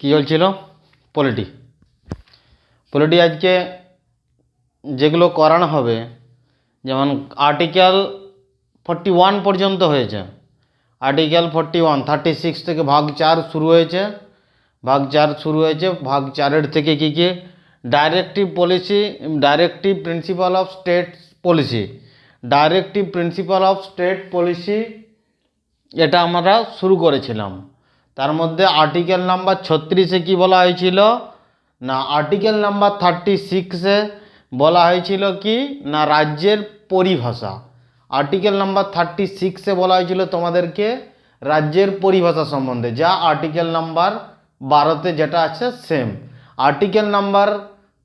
কী চলছিল polity polity আজকে যেগুলো করানো হবে, যেমন আর্টিকেল ফর্টি ওয়ান পর্যন্ত হয়েছে। Article forty one thirty six থেকে ভাগ চার শুরু হয়েছে। ভাগ চার শুরু হয়েছে, ভাগ চারের থেকে কী কী? Directive policy directive principle of state policy directive principle of state policy এটা আমরা শুরু করেছিলাম। তার মধ্যে আর্টিকেল নাম্বার ছত্রিশে কি বলা হয়েছিল? না আর্টিকেল নাম্বার থার্টি সিক্সে বলা হয়েছিল কি? না, রাজ্যের পরিভাষা। আর্টিকেল নাম্বার থার্টি সিক্সে বলা হয়েছিল তোমাদেরকে রাজ্যের পরিভাষা সম্বন্ধে, যা আর্টিকেল নাম্বার বারোতে যেটা আছে সেম আর্টিকেল নাম্বার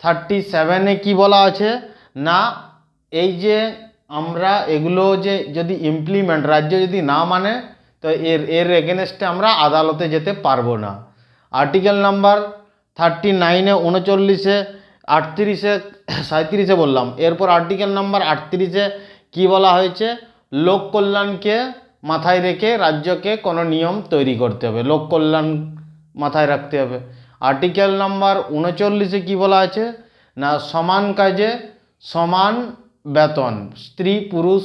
থার্টি সেভেনে কী বলা আছে? না, এই যে আমরা এগুলো যে যদি ইমপ্লিমেন্ট রাজ্য যদি না মানে তো এর এর এগেনস্টে আমরা আদালতে যেতে পারব না। আর্টিকেল নাম্বার থার্টি নাইনে উনচল্লিশে আটত্রিশে সাঁত্রিশে বললাম। এরপর আর্টিকেল নাম্বার আটত্রিশে কী বলা হয়েছে? লোক কল্যাণকে মাথায় রেখে রাজ্যকে কোনো নিয়ম তৈরি করতে হবে। লোক কল্যাণ মাথায় রাখতে হবে। আর্টিকেল নাম্বার উনচল্লিশে কী বলা আছে? না, সমান কাজে সমান বেতন, স্ত্রী পুরুষ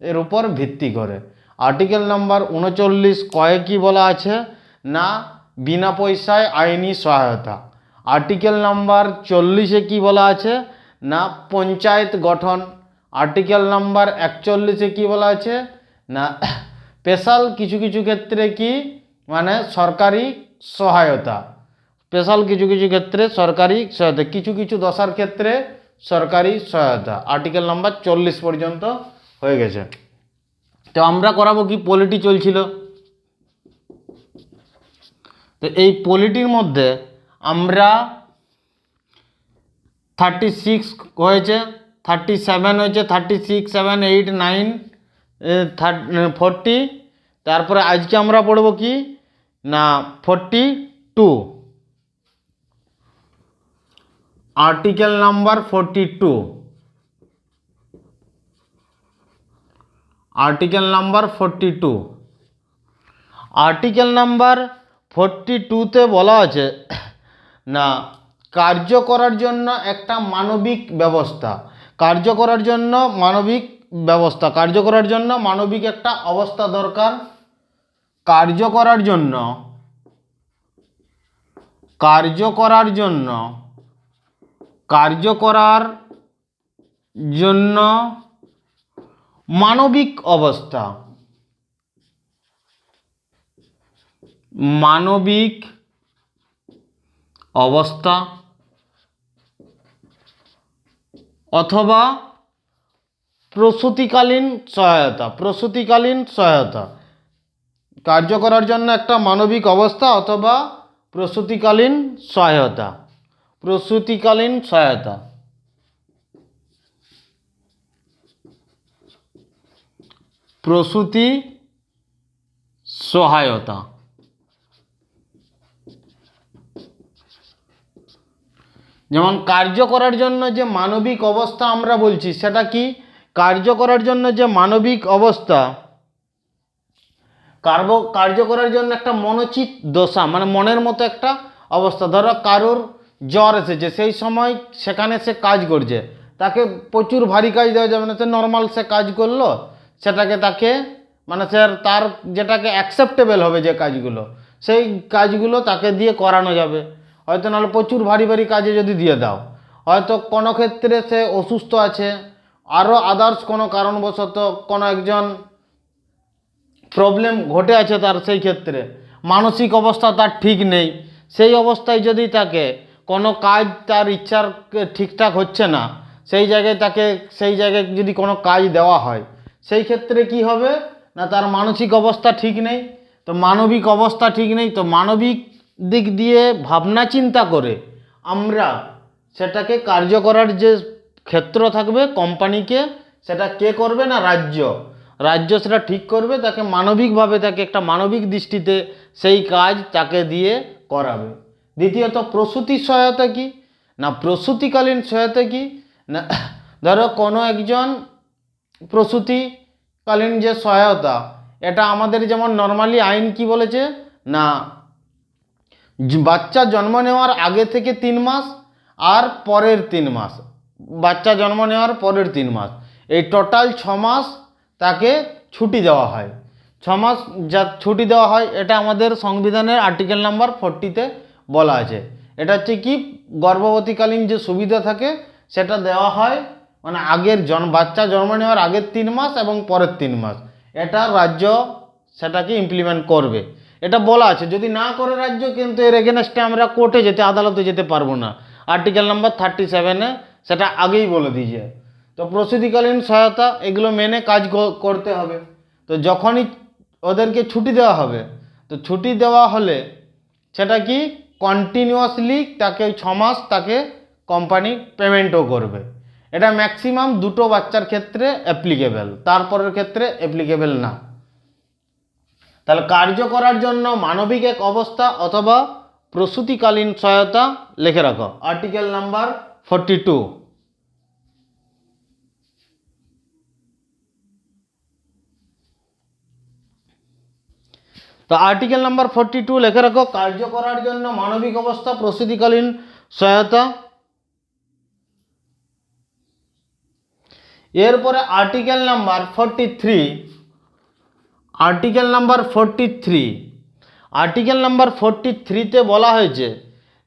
এর উপর ভিত্তি করে। আর্টিকেল নাম্বার উনচল্লিশ কয়ে কী বলা আছে? না, বিনা পয়সায় আইনি সহায়তা। আর্টিকেল নাম্বার চল্লিশে কি বলা আছে? না, পঞ্চায়েত গঠন। আর্টিকেল নাম্বার একচল্লিশে কি বলা আছে? না, স্পেশাল কিছু কিছু ক্ষেত্রে কি? মানে সরকারি সহায়তা। স্পেশাল কিছু কিছু ক্ষেত্রে সরকারি সহায়তা। কিছু কিছু দশার ক্ষেত্রে সরকারি সহায়তা। আর্টিকেল নাম্বার চল্লিশ পর্যন্ত হয়ে গেছে। তো আমরা করাবো কি? পলিটি চলছিল। তো এই পলিটির মধ্যে আমরা থার্টি সিক্স হয়েছে থার্টি সেভেন হয়েছে thirty six seven eight nine forty তারপরে আজকে আমরা পড়ব কি? না forty two article number forty two article number forty two article number forty টুতে বলা আছে, না, কার্য করার জন্য একটা মানবিক ব্যবস্থা। কার্য করার জন্য মানবিক ব্যবস্থা। কার্য করার জন্য মানবিক একটা অবস্থা দরকার। কার্য করার জন্য, কার্য করার জন্য, কার্য করার জন্য মানবিক অবস্থা। মানবিক অবস্থা অথবা প্রসূতিকালীন সহায়তা প্রসূতিকালীন সহায়তা। কার্য করার জন্য একটা মানবিক অবস্থা অথবা প্রসূতিকালীন সহায়তা। প্রসূতিকালীন সহায়তা। প্রসূতি সহায়তা। যেমন কার্য করার জন্য যে মানবিক অবস্থা আমরা বলছি, সেটা কি? কার্য করার জন্য যে মানবিক অবস্থা কার্য কার্য করার জন্য একটা মনোচিত দশা মানে মনের মতো একটা অবস্থা। ধরো কারোর জ্বর এসেছে, সেই সময় সেখানে সে কাজ করছে, তাকে প্রচুর ভারী কাজ দেওয়া যাবে না, সে নর্মাল সে কাজ করল সেটাকে তাকে মানে সে তার যেটাকে অ্যাকসেপ্টেবল হবে যে কাজগুলো, সেই কাজগুলো তাকে দিয়ে করানো যাবে। হয়তো নাহলে প্রচুর ভারী ভারী কাজে যদি দিয়ে দাও। হয়তো কোনো ক্ষেত্রে সে অসুস্থ আছে আরও আদার্স কোনো কারণবশত কোনো একজন প্রবলেম ঘটে আছে তার সেই ক্ষেত্রে। মানসিক অবস্থা তার ঠিক নেই। সেই অবস্থায় যদি তাকে কোনো কাজ তার ইচ্ছার ঠিকঠাক হচ্ছে না, সেই জায়গায় তাকে, সেই জায়গায় যদি কোনো কাজ দেওয়া হয় সেই ক্ষেত্রে কি হবে? না, তার মানসিক অবস্থা ঠিক নেই, তো মানবিক অবস্থা ঠিক নেই, তো মানবিক দিক দিয়ে ভাবনা চিন্তা করে আমরা সেটাকে কার্য করার যে ক্ষেত্র থাকবে কোম্পানিকে, সেটা কে করবে না রাজ্য? রাজ্য সেটা ঠিক করবে, তাকে মানবিকভাবে তাকে একটা মানবিক দৃষ্টিতে সেই কাজ তাকে দিয়ে করাবে। দ্বিতীয়ত, প্রসূতি সহায়তা কি? না, প্রসূতিকালীন সহায়তা কি? না, ধরো কোনো একজন প্রসূতিকালীন যে সহায়তা, এটা আমাদের যেমন নর্মালি আইন কি বলেছে? না। বাচ্চা জন্ম নেওয়ার আগে থেকে তিন মাস আর পরের তিন মাস। বাচ্চা জন্ম নেওয়ার পরের তিন মাস। এই টোটাল ছ মাস তাকে ছুটি দেওয়া হয়। ছ মাস যা ছুটি দেওয়া হয়, এটা আমাদের সংবিধানের আর্টিকেল নাম্বার ফোরটিতে বলা আছে। এটা হচ্ছে কি, গর্ভবতীকালীন যে সুবিধা থাকে, সেটা দেওয়া হয় মানে আগের জন, বাচ্চা জন্ম নেওয়ার আগের তিন মাস এবং পরের তিন মাস। এটা রাজ্য সেটাকে ইমপ্লিমেন্ট করবে। এটা বলা আছে, যদি না করে রাজ্য কিন্তু এর এগেনস্টে আমরা কোর্টে যেতে, আদালতে যেতে পারব না। আর্টিকেল নাম্বার থার্টি সেভেনে সেটা আগেই বলে দিয়েছে। তো প্রসূতিকালীন সহায়তা এগুলো মেনে কাজ করতে হবে। তো যখনই ওদেরকে ছুটি দেওয়া হবে, তো ছুটি দেওয়া হলে সেটা কি? কন্টিনিউয়াসলি তাকে মাস তাকে কোম্পানি পেমেন্টও করবে। এটা ম্যাক্সিমাম দুটো বাচ্চার ক্ষেত্রে অ্যাপ্লিকেবল তারপরের ক্ষেত্রে অ্যাপ্লিকেবল না। তাহলে কার্য করার জন্য মানবিক এক অবস্থা অথবা প্রসূতিকালীন সহায়তা লিখে রাখো। আর্টিকেল নাম্বার ফর্টি টু তো আর্টিকেল নাম্বার ফর্টি টু লেখে রাখো, কার্য করার জন্য মানবিক অবস্থা প্রসূতিকালীন সহায়তা এরপরে article number forty three article number forty three article number forty থ্রিতে বলা হয়েছে,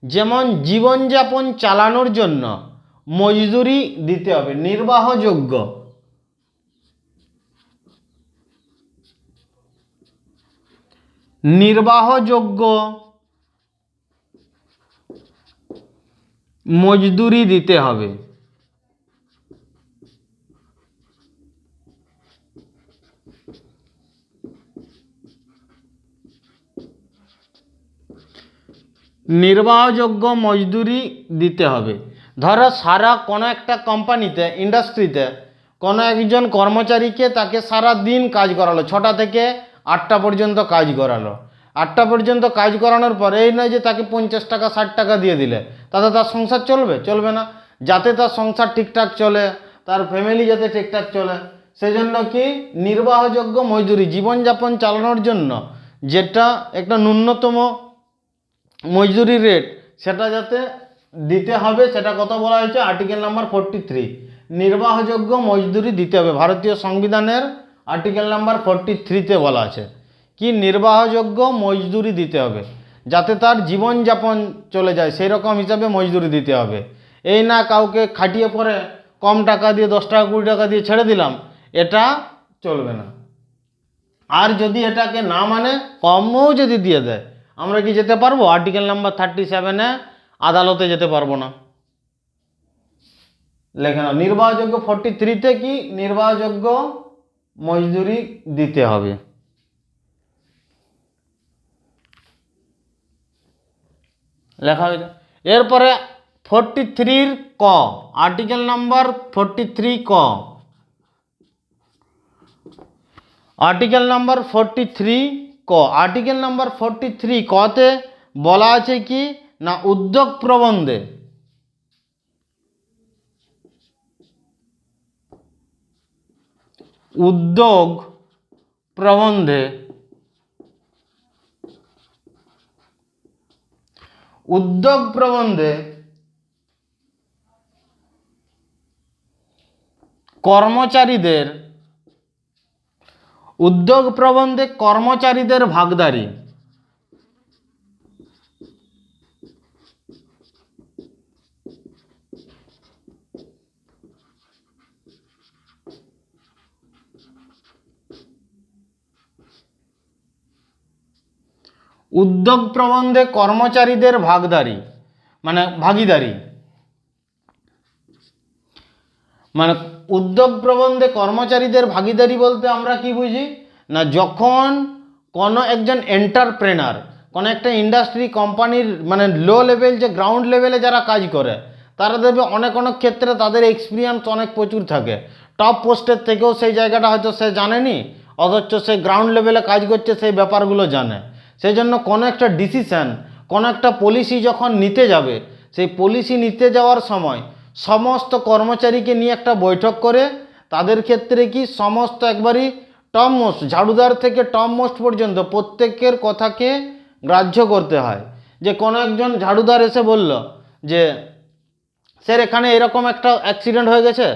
যেমন জীবনযাপন চালানোর জন্য মজদুরি দিতে হবে, নির্বাহযোগ্য। নির্বাহযোগ্য মজদুরি দিতে হবে। নির্বাহযোগ্য মজদুরি দিতে হবে। ধরো সারা কোনো একটা কোম্পানিতে, ইন্ডাস্ট্রিতে কোনো একজন কর্মচারীকে তাকে সারা দিন কাজ করালো, ছটা থেকে আটটা পর্যন্ত কাজ করালো। আটটা পর্যন্ত কাজ করানোর পর এই নয় যে তাকে পঞ্চাশ টাকা, ষাট টাকা দিয়ে দিলে। তাতে তার সংসার চলবে? চলবে না। যাতে তার সংসার ঠিকঠাক চলে, তার ফ্যামিলি যাতে ঠিকঠাক চলে। সেজন্য কি? নির্বাহযোগ্য মজদুরি, জীবনযাপন চালানোর জন্য যেটা একটা ন্যূনতম মজদুরি রেট সেটা যাতে দিতে হবে, সেটা কত বলা হয়েছে? আর্টিকেল নাম্বার ফোরটি থ্রি নির্বাহযোগ্য মজদুরি দিতে হবে। ভারতীয় সংবিধানের আর্টিকেল নাম্বার ফোরটি থ্রিতে বলা আছে। কি নির্বাহযোগ্য মজদুরি দিতে হবে? যাতে তার জীবনযাপন চলে যায় সেই রকম হিসাবে মজদুরি দিতে হবে। এই না কাউকে খাটিয়ে পরে কম টাকা দিয়ে, দশ টাকা, কুড়ি টাকা দিয়ে ছেড়ে দিলাম, এটা চলবে না। আর যদি এটাকে না মানে কমও যদি দিয়ে দেয় আমরা কি যেতে পারব? আর্টিকেল নাম্বার থার্টি সেভেনে আদালতে যেতে পারব না। লেখে না নির্বাহযোগ্য ফর্টি থ্রিতে কি নির্বাহযোগ্য মজদুরি দিতে হবে? লেখা হয়েছে। এরপরে ফোরটি থ্রির ক আর্টিকেল নাম্বার ফোরটি থ্রি ক। আর্টিকেল নাম্বার ফোরটি থ্রি ক। আর্টিকেল নাম্বার ফোরটি থ্রি কতে বলা আছে কি? না উদ্যোগ প্রবন্ধে। উদ্যোগ প্রবন্ধে উদ্যোগ প্রবন্ধে কর্মচারীদের উদ্যোগ প্রবন্ধে কর্মচারীদের ভাগদারি। উদ্যোগ প্রবন্ধে কর্মচারীদের ভাগদারি মানে ভাগিদারি। মানে উদ্যোগ প্রবন্ধে কর্মচারীদের ভাগিদারি বলতে আমরা কি বুঝি? না, যখন কোনো একজন এন্টারপ্রেনার, কোনো একটা ইন্ডাস্ট্রি কোম্পানির মানে লো লেভেল যে গ্রাউন্ড লেভেলে যারা কাজ করে, তারা দেখবে অনেক অনেক ক্ষেত্রে তাদের এক্সপিরিয়েন্স অনেক প্রচুর থাকে। টপ পোস্টের থেকেও সেই জায়গাটা হয়তো সে জানেনি, অথচ সে গ্রাউন্ড লেভেলে কাজ করছে, সেই ব্যাপারগুলো জানে। সেই জন্য কোনো একটা ডিসিশান কোনো একটা পলিসি যখন নিতে যাবে, সেই পলিসি নিতে যাওয়ার সময় সমস্ত কর্মচারীকে নিয়ে একটা বৈঠক করে, তাদের ক্ষেত্রে কি সমস্ত একবারই টপ মোস্ট ঝাড়ুদার থেকে টপ মোস্ট পর্যন্ত প্রত্যেকের কথাকে গ্রাহ্য করতে হয়। যে কোনো একজন ঝাড়ুদার এসে বলল যে, স্যার, এখানে এরকম একটা অ্যাক্সিডেন্ট হয়ে গেছে,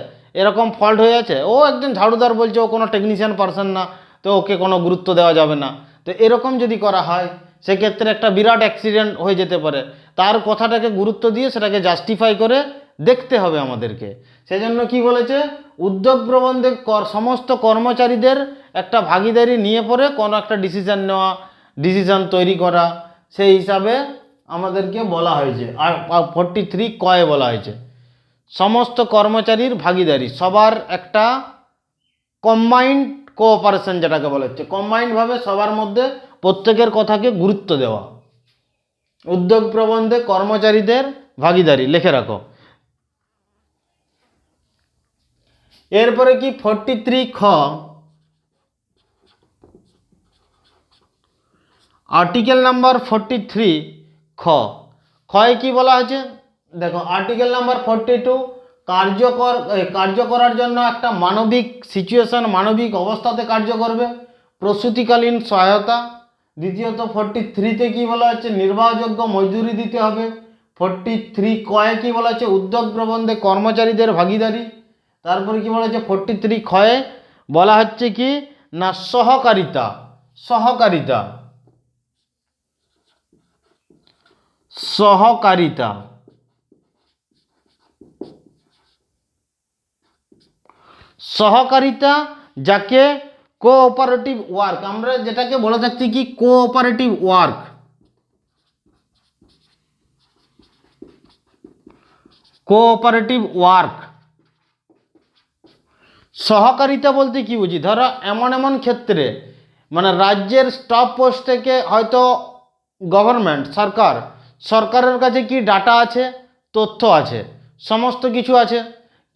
এরকম ফল্ট হয়ে আছে। ও একজন ঝাড়ুদার বলছে, ও কোনো টেকনিশিয়ান পারসন না, তো ওকে কোনো গুরুত্ব দেওয়া যাবে না। তো এরকম যদি করা হয়, সেক্ষেত্রে একটা বিরাট অ্যাক্সিডেন্ট হয়ে যেতে পারে। তার কথাটাকে গুরুত্ব দিয়ে সেটাকে জাস্টিফাই করে দেখতে হবে আমাদেরকে। সেজন্য কি বলেছে? উদ্যোগ প্রবন্ধে কর- সমস্ত কর্মচারীদের একটা ভাগিদারি নিয়ে পরে কোনো একটা ডিসিশন নেওয়া ডিসিশন তৈরি করা, সেই হিসাবে আমাদেরকে বলা হয়েছে। আর ফোরটি থ্রি কয়ে বলা হয়েছে। সমস্ত কর্মচারীর ভাগিদারি, সবার একটা কম্বাইন্ড কোঅপারেশন যেটাকে বলা হচ্ছে কম্বাইন্ডভাবে সবার মধ্যে প্রত্যেকের কথাকে গুরুত্ব দেওয়া। উদ্যোগ প্রবন্ধে কর্মচারীদের ভাগিদারি, লিখে রাখো। এরপরে কি ফোরটি থ্রি খ? আর্টিকেল নাম্বার ফোরটি থ্রি খ। খয় কি বলা হয়েছে? দেখো আর্টিকেল নাম্বার ফোরটি টু কার্যকর কার্য করার জন্য একটা মানবিক সিচুয়েশন মানবিক অবস্থাতে কার্য করবে। প্রসূতিকালীন সহায়তা। দ্বিতীয়ত ফোরটি থ্রিতে কী বলা হচ্ছে নির্বাহযোগ্য মজদুরি দিতে হবে। ফোরটি থ্রি কয়ে কী বলা হচ্ছে উদ্যোগ প্রবন্ধে কর্মচারীদের ভাগিদারি। তারপরে কি বলা হচ্ছে? ফোরটি থ্রি ক্ষয়ে বলা হচ্ছে কি? না, সহকারিতা সহকারিতা। সহকারিতা। সহকারিতা যাকে কোঅপারেটিভ ওয়ার্ক আমরা যেটাকে বলে থাকছি কি? কোঅপারেটিভ ওয়ার্ক কোঅপারেটিভ ওয়ার্ক সহকারিতা বলতে কি বুঝি? ধরো এমন এমন ক্ষেত্রে মানে রাজ্যের স্টপ পোস্ট থেকে হয়তো গভর্নমেন্ট সরকার, সরকারের কাছে কি ডাটা আছে? তথ্য আছে, সমস্ত কিছু আছে।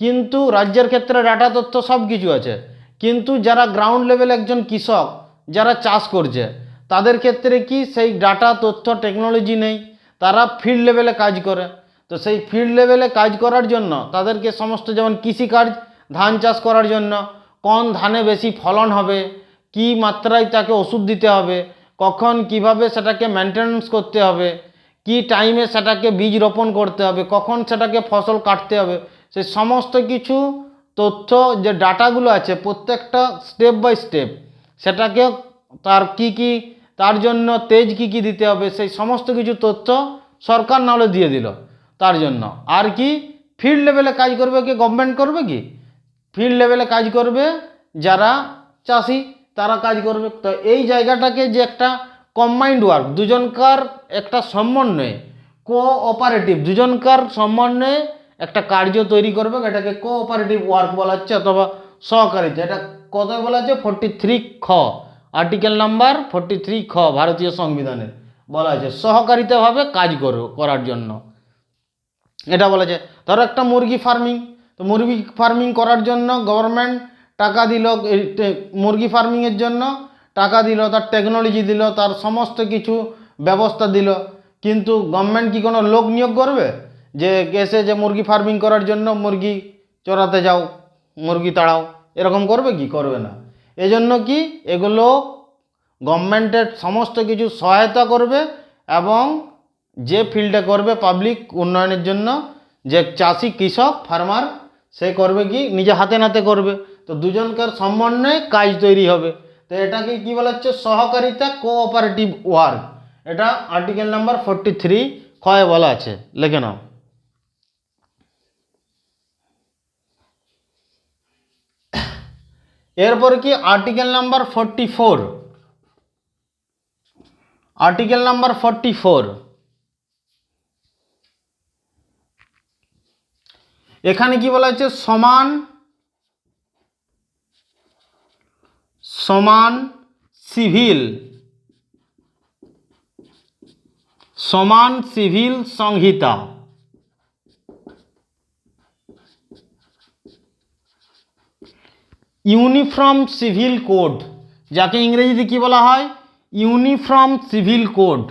কিন্তু রাজ্যের ক্ষেত্রে ডাটা তথ্য সব কিছু আছে। কিন্তু যারা গ্রাউন্ড লেভেল একজন কৃষক, যারা চাষ করছে, তাদের ক্ষেত্রে কি সেই ডাটা তথ্য টেকনোলজি নেই। তারা ফিল্ড লেভেলে কাজ করে। তো সেই ফিল্ড লেভেলে কাজ করার জন্য তাদেরকে সমস্ত যেমন কৃষিকাজ ধান চাষ করার জন্য। কোন ধানে বেশি ফলন হবে? কি মাত্রায় তাকে ওষুধ দিতে হবে? কখন কীভাবে সেটাকে মেনটেনেন্স করতে হবে? কি টাইমে সেটাকে বীজ রোপণ করতে হবে? কখন সেটাকে ফসল কাটতে হবে? সেই সমস্ত কিছু তথ্য যে ডাটাগুলো আছে প্রত্যেকটা স্টেপ বাই স্টেপ সেটাকে তার কি কি, তার জন্য তেজ কি কি দিতে হবে, সেই সমস্ত কিছু তথ্য সরকার নাহলে দিয়ে দিল। তার জন্য। আর কি? ফিল্ড লেভেলে কাজ করবে কি? গভর্নমেন্ট করবে কি? ফিল্ড লেভেলে কাজ করবে, যারা চাষি, তারা কাজ করবে। তো এই জায়গাটাকে যে একটা কম্বাইন্ড ওয়ার্ক দুজনকার একটা সমন্বয়ে কোঅপারেটিভ দুজনকার সমন্বয়ে একটা কার্য তৈরি করবে, এটাকে কোঅপারেটিভ ওয়ার্ক বলা হচ্ছে অথবা সহকারিতা এটা কত বলা হচ্ছে? ফোরটি থ্রি খ। আর্টিকেল নাম্বার ফোরটি থ্রি খ, ভারতীয় সংবিধানের বলা আছে সহকারিতাভাবে কাজ করো, করার জন্য। এটা বলা যায় ধরো একটা মুরগি ফার্মিং তো মুরগি ফার্মিং করার জন্য গভর্নমেন্ট টাকা দিল মুরগি ফার্মিংয়ের জন্য টাকা দিল, তার টেকনোলজি দিল, তার সমস্ত কিছু ব্যবস্থা দিল। কিন্তু গভর্নমেন্ট কি কোনো লোক নিয়োগ করবে? যে এসে যে মুরগি ফার্মিং করার জন্য মুরগি চড়াতে যাও, মুরগি তাড়াও, এরকম করবে কি? করবে না। এজন্য কি? এগুলো গভর্নমেন্টের সমস্ত কিছু সহায়তা করবে এবং যে ফিল্ডে করবে পাবলিক উন্নয়নের জন্য যে চাষি কৃষক ফার্মার সে করবে কি? নিজে হাতে নাতে করবে। তো দুজনকার সমন্বয়ে কাজ তৈরি হবে। তো এটাকে কি বলা হচ্ছে? সহকারিতা কোঅপারেটিভ ওয়ার্ক এটা আর্টিকেল নাম্বার ফোরটি থ্রি ক্ষয়ে বলা আছে। লেখে নাও। এরপর কি? Article number forty four article number forty four এখানে কি বলা হচ্ছে সমান সমান সিভিল সমান সিভিল সংহিতা। ইউনিফর্ম সিভিল কোড, যাকে ইংরেজিতে কি বলা হয়? Uniform civil code.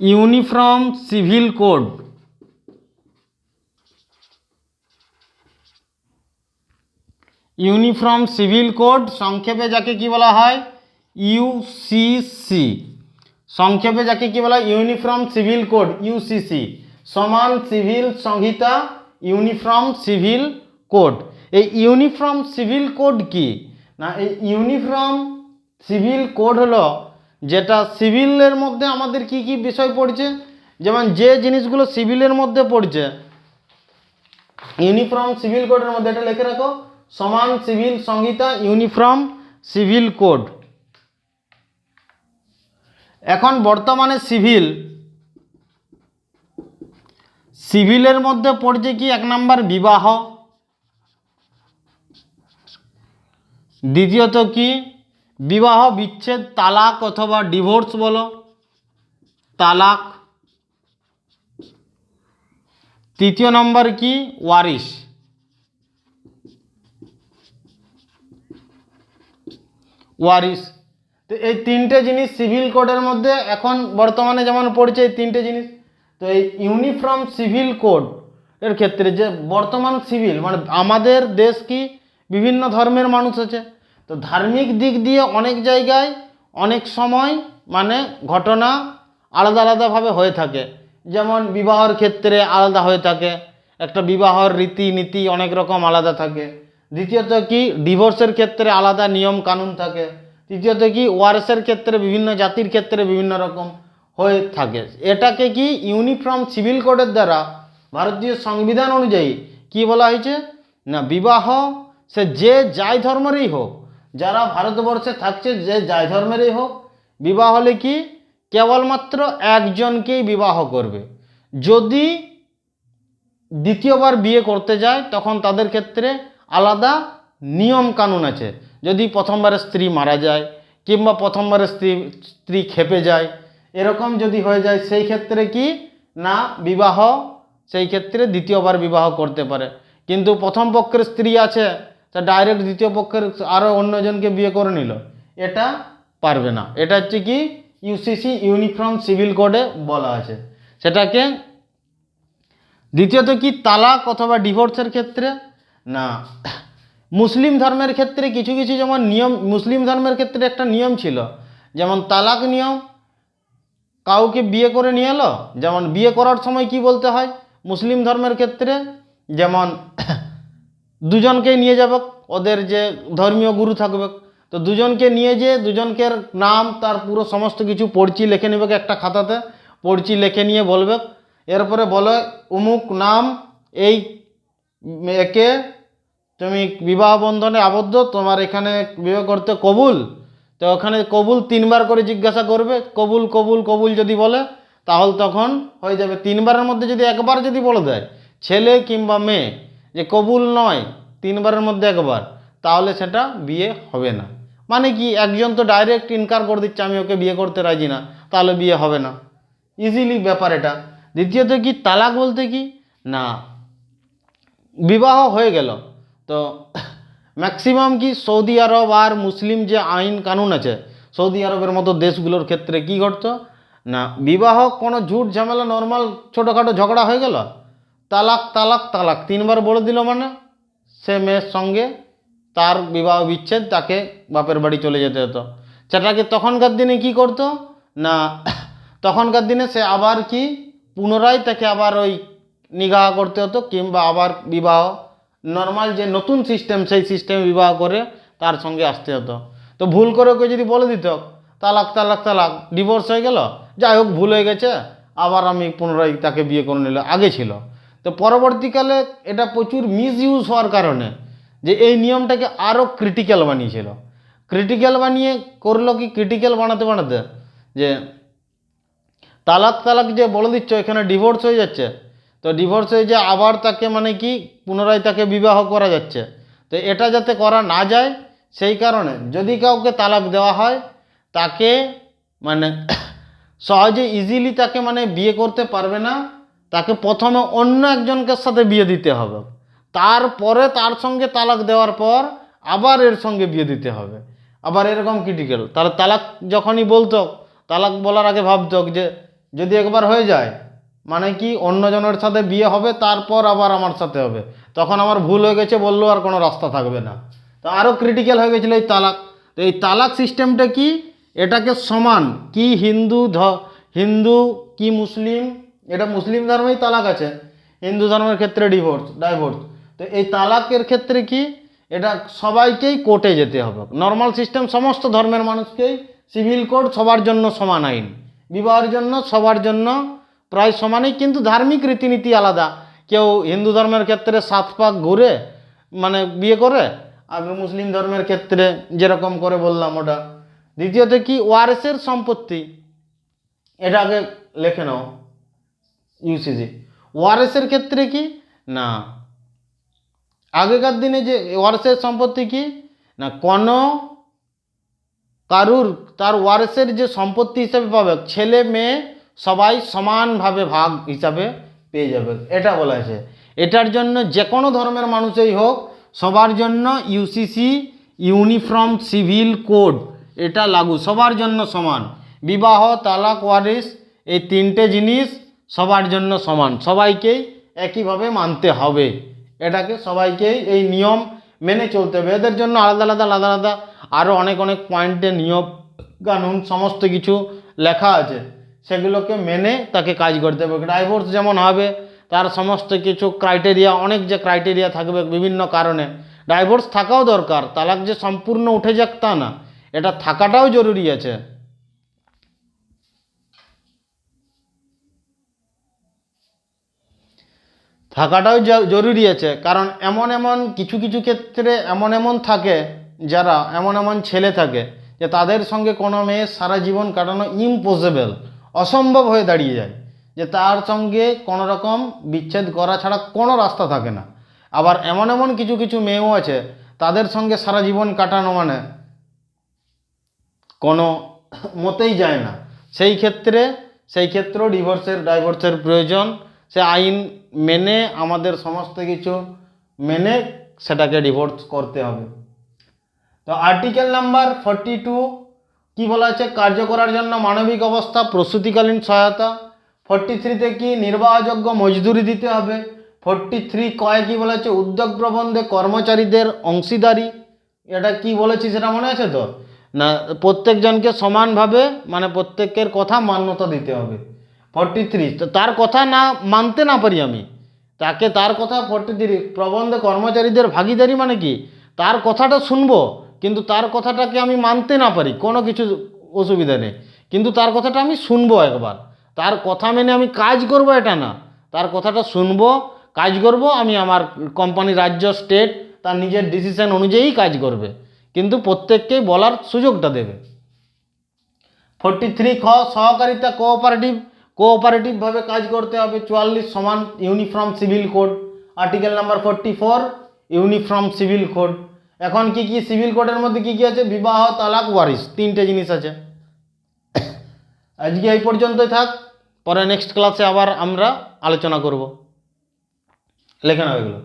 Uniform civil code. Uniform civil code, সংক্ষেপে যাকে কি বলা হয়? ইউসিসি সংক্ষেপে যাকে কি বলা হয়? ইউনিফর্ম সিভিল কোড ইউসিসি সমান সিভিল সংহিতা, ইউনিফর্ম সিভিল কোড। এই ইউনিফর্ম সিভিল কোড কি? না, এই ইউনিফর্ম সিভিল কোড হলো যেটা সিভিলের মধ্যে আমাদের কি কি বিষয় পড়ছে? যেমন যে জিনিসগুলো সিভিলের মধ্যে পড়ছে, ইউনিফর্ম সিভিল কোডের মধ্যে এটা লিখে রাখো, সমান সিভিল সংহিতা ইউনিফর্ম সিভিল কোড। এখন বর্তমানে সিভিল, সিভিলের মধ্যে পড়ছে কি? এক নাম্বার বিবাহ, দ্বিতীয়ত কি? বিবাহ, বিচ্ছেদ, তালাক অথবা ডিভোর্স বলো। তালাক। তৃতীয় নম্বর কি? ওয়ারিশ। ওয়ারিশ। তো এই তিনটে জিনিস সিভিল কোডের মধ্যে এখন বর্তমানে যেমন পড়ছে এই তিনটে জিনিস, তো এই ইউনিফর্ম সিভিল কোড এর ক্ষেত্রে যে বর্তমান সিভিল মানে আমাদের দেশ কি বিভিন্ন ধর্মের মানুষ আছে তো ধার্মিক দিক দিয়ে অনেক জায়গায়, অনেক সময় মানে ঘটনা আলাদা আলাদাভাবে হয়ে থাকে। যেমন বিবাহর ক্ষেত্রে আলাদা হয়ে থাকে, একটা বিবাহর রীতিনীতি অনেক রকম আলাদা থাকে। দ্বিতীয়ত কি, ডিভোর্সের ক্ষেত্রে আলাদা নিয়ম কানুন থাকে। তৃতীয়ত কি, ওয়ারেসের ক্ষেত্রে বিভিন্ন জাতির ক্ষেত্রে বিভিন্ন রকম হয়ে থাকে। এটাকে কি, ইউনিফর্ম সিভিল কোডের দ্বারা ভারতীয় সংবিধান অনুযায়ী কি বলা হয়েছে? না, বিবাহ সে যে যাই ধর্মেরই হোক যারা ভারতবর্ষে থাকছে, যে যাই ধর্মেরই হোক, বিবাহ হলে কি? কেবলমাত্র একজনকেই বিবাহ করবে। যদি দ্বিতীয়বার বিয়ে করতে যায়, তখন তাদের ক্ষেত্রে আলাদা নিয়ম কানুন আছে। যদি প্রথমবারের স্ত্রী মারা যায়, কিংবা প্রথমবারের স্ত্রী স্ত্রী খেপে যায়, এরকম যদি হয়ে যায়, সেই ক্ষেত্রে কি? না, বিবাহ, সেই ক্ষেত্রে দ্বিতীয়বার বিবাহ করতে পারে। কিন্তু প্রথম পক্ষের স্ত্রী আছে তা ডাইরেক্ট দ্বিতীয় পক্ষের আরও অন্যজনকে বিয়ে করে নিল। এটা পারবে না। এটা হচ্ছে কি? ইউসিসি ইউনিফর্ম সিভিল কোডে বলা আছে। সেটাকে দ্বিতীয়ত কি? তালাক অথবা ডিভোর্সের ক্ষেত্রে? না। মুসলিম ধর্মের ক্ষেত্রে কিছু কিছু যেমন নিয়ম, মুসলিম ধর্মের ক্ষেত্রে একটা নিয়ম ছিল। যেমন তালাক নিয়ম, কাউকে বিয়ে করে নিয়ে এলো। যেমন বিয়ে করার সময় কি বলতে হয়? মুসলিম ধর্মের ক্ষেত্রে যেমন দুজনকেই নিয়ে যাবে, ওদের যে ধর্মীয় গুরু থাকবে। তো দুজনকে নিয়ে যে দুজনকে নাম, তার পুরো সমস্ত কিছু পড়চি লিখে নেবে একটা খাতাতে। পড়চি লিখে নিয়ে বলবে। এরপরে বলে, উমুক নাম, এই একে তুমি বিবাহ বন্ধনে আবদ্ধ, তোমার এখানে বিবাহ করতে কবুল? তো ওখানে কবুল তিনবার করে জিজ্ঞাসা করবে। কবুল কবুল কবুল যদি বলে, তাহলে তখন হয়ে যাবে। তিনবারের মধ্যে যদি একবার যদি বলে দেয়, ছেলে কিংবা মেয়ে যে কবুল নয় তিনবারের মধ্যে একবার, তাহলে সেটা বিয়ে হবে না। মানে কি, একজন তো ডাইরেক্ট ইনকার করে দিচ্ছে, আমি ওকে বিয়ে করতে রাজি না, তাহলে বিয়ে হবে না। ইজিলি ব্যাপার এটা। দ্বিতীয়ত কি, তালাক বলতে কি? না। বিবাহ হয়ে গেল। তো ম্যাক্সিমাম কি, সৌদি আরব আর মুসলিম যে আইন কানুন আছে, সৌদি আরবের মতো দেশগুলোর ক্ষেত্রে কি ঘটতো? না। বিবাহ কোনো ঝুট ঝামেলা নর্মাল ছোটোখাটো ঝগড়া হয়ে গেল? তালাক তালাক তালাক। তিনবার বলে দিল মানে সে মেয়ের সঙ্গে তার বিবাহ বিচ্ছেদ, তাকে বাপের বাড়ি চলে যেতে হতো। সেটাকে তখনকার দিনে কি করতো? না, তখনকার দিনে সে আবার কি? পুনরায় তাকে আবার ওই নিগাহ করতে হতো, কিংবা আবার বিবাহ, নর্মাল যে নতুন সিস্টেম, সেই সিস্টেমে বিবাহ করে তার সঙ্গে আসতে হতো। তো ভুল করে ওকে যদি বলে দিত, তালাক তালাক তালাক ডিভোর্স হয়ে গেল? যাই হোক, ভুল হয়ে গেছে, আবার আমি পুনরায় তাকে বিয়ে করে নিল, আগে ছিল। তো পরবর্তীকালে এটা প্রচুর মিস ইউজ হওয়ার কারণে যে এই নিয়মটাকে আরও ক্রিটিক্যাল বানিয়েছিল। ক্রিটিক্যাল বানিয়ে করল কি ক্রিটিক্যাল বানাতে বানাতে? যে তালাক তালাক যে বলে দিচ্ছ, এখানে ডিভোর্স হয়ে যাচ্ছে। তো ডিভোর্স হয়ে যে আবার তাকে মানে কি পুনরায় তাকে বিবাহ করা যাচ্ছে। তো এটা যাতে করা না যায়, সেই কারণে যদি কাউকে তালাক দেওয়া হয়, তাকে মানে সহজে ইজিলি তাকে মানে বিয়ে করতে পারবে না। তাকে প্রথমে অন্য একজনকে সাথে বিয়ে দিতে হবে। তারপরে তার সঙ্গে তালাক দেওয়ার পর আবার এর সঙ্গে বিয়ে দিতে হবে। আবার এরকম ক্রিটিক্যাল তাহলে তালাক যখনই বলতো, তালাক বলার আগে ভাবতো যে, যদি একবার হয়ে যায় মানে কি অন্যজনের সাথে বিয়ে হবে, তারপর আবার আমার সাথে হবে। তখন আমার ভুল হয়ে গেছে বললেও আর কোনো রাস্তা থাকবে না। তো আরও ক্রিটিক্যাল হয়ে গেছিল এই তালাক। তো এই তালাক সিস্টেমটা কি? এটাকে সমান, কি হিন্দু হিন্দু কি মুসলিম এটা মুসলিম ধর্মেই তালাক আছে, হিন্দু ধর্মের ক্ষেত্রে ডিভোর্স ডাইভোর্স তো এই তালাকের ক্ষেত্রে কি? এটা সবাইকেই কোর্টে যেতে হবে। নর্মাল সিস্টেম সমস্ত ধর্মের মানুষকেই সিভিল কোড সবার জন্য সমান আইন। বিবাহের জন্য সবার জন্য প্রায় সমানই, কিন্তু ধার্মিক রীতিনীতি আলাদা। কেউ হিন্দু ধর্মের ক্ষেত্রে সাত পাক ঘুরে মানে বিয়ে করে, আর মুসলিম ধর্মের ক্ষেত্রে যেরকম করে বললাম ওটা। দ্বিতীয়ত কি? ওয়ারেসের সম্পত্তি। এটা আগে লেখে নাও। ইউসিজি ওয়ারেসের ক্ষেত্রে কি? না। আগেকার দিনে যে ওয়ারেসের সম্পত্তি কি? না কোনো কারুর তার ওয়ারেসের যে সম্পত্তি হিসাবে পাবে, ছেলে মেয়ে সবাই সমানভাবে ভাগ হিসাবে পেয়ে যাবে। এটা বলা আছে এটার জন্য যে কোনো ধর্মের মানুষই হোক, সবার জন্য ইউসিসি ইউনিফর্ম সিভিল কোড এটা লাগু। সবার জন্য সমান। বিবাহ, তালাক ওয়ারিস এই তিনটে জিনিস সবার জন্য সমান। সবাইকেই একইভাবে মানতে হবে। এটাকে সবাইকেই এই নিয়ম মেনে চলতে হবে। এদের জন্য আলাদা আলাদা আলাদা আলাদা আরও অনেক অনেক পয়েন্টে নিয়ম, কানুন, সমস্ত কিছু লেখা আছে। সেগুলোকে মেনে তাকে কাজ করতে হবে। ডাইভোর্স যেমন হবে, তার সমস্ত কিছু ক্রাইটেরিয়া অনেক যে ক্রাইটেরিয়া থাকবে বিভিন্ন কারণে। ডাইভোর্স থাকাও দরকার। তালাক যে সম্পূর্ণ উঠে যাক তা না। এটা থাকাটাও জরুরি আছে। থাকাটাও জরুরি আছে। কারণ এমন এমন কিছু কিছু ক্ষেত্রে এমন এমন থাকে যারা এমন এমন ছেলে থাকে যে তাদের সঙ্গে কোনো মেয়ে সারা জীবন কাটানো ইম্পসিবল অসম্ভব হয়ে দাঁড়িয়ে যায়। যে তার সঙ্গে কোনো রকম বিচ্ছেদ করা ছাড়া কোনো রাস্তা থাকে না। আবার এমন এমন কিছু কিছু মেয়েও আছে, তাদের সঙ্গে সারা জীবন কাটানো মানে কোনো মতেই যায় না। সেই ক্ষেত্রে, সেই ক্ষেত্রেও ডিভোর্সের ডাইভোর্সের প্রয়োজন। সে আইন মেনে আমাদের সমস্ত কিছু মেনে সেটাকে ডিভোর্স করতে হবে। তো আর্টিকেল নাম্বার ফর্টি টু কী বলা আছে? কার্য করার জন্য মানবিক অবস্থা, প্রসূতিকালীন সহায়তা। ফর্টি থ্রিতে কি নির্বাহযোগ্য মজদুরি দিতে হবে? ফর্টি থ্রি কয় কী বলা আছে? উদ্যোগ প্রবন্ধে কর্মচারীদের অংশীদারি। এটা কি বলেছি সেটা মনে আছে তো? না, প্রত্যেকজনকে সমানভাবে মানে প্রত্যেকের কথা মান্যতা দিতে হবে। ফর্টি থ্রি তো তার কথা না মানতে না পারি আমি। তাকে তার কথা ফর্টি থ্রি প্রবন্ধে কর্মচারীদের ভাগিদারি মানে কি? তার কথাটা শুনব, কিন্তু তার কথাটাকে আমি মানতে না পারি। কোনো কিছু অসুবিধা নেই। কিন্তু তার কথাটা আমি শুনব একবার। তার কথা মেনে আমি কাজ করব এটা না। তার কথাটা শুনব, কাজ করব, আমি আমার কোম্পানি রাজ্য স্টেট তার নিজের ডিসিশন অনুযায়ী কাজ করবে। কিন্তু প্রত্যেককেই বলার সুযোগটা দেবে। ফোরটি থ্রি খ, সহকারিতা কোঅপারেটিভ কোঅপারেটিভভাবে কাজ করতে হবে, চুয়াল্লিশ সমান uniform civil code article number forty four uniform civil code এখন কি কি সিভিল কোডের মধ্যে কি কি আছে? বিবাহ, তালাক ওয়ারিস তিনটে জিনিস আছে। আজকে এই পর্যন্তই থাক, পরে নেক্সট ক্লাসে আবার আমরা আলোচনা করব। লেখা নাও এগুলো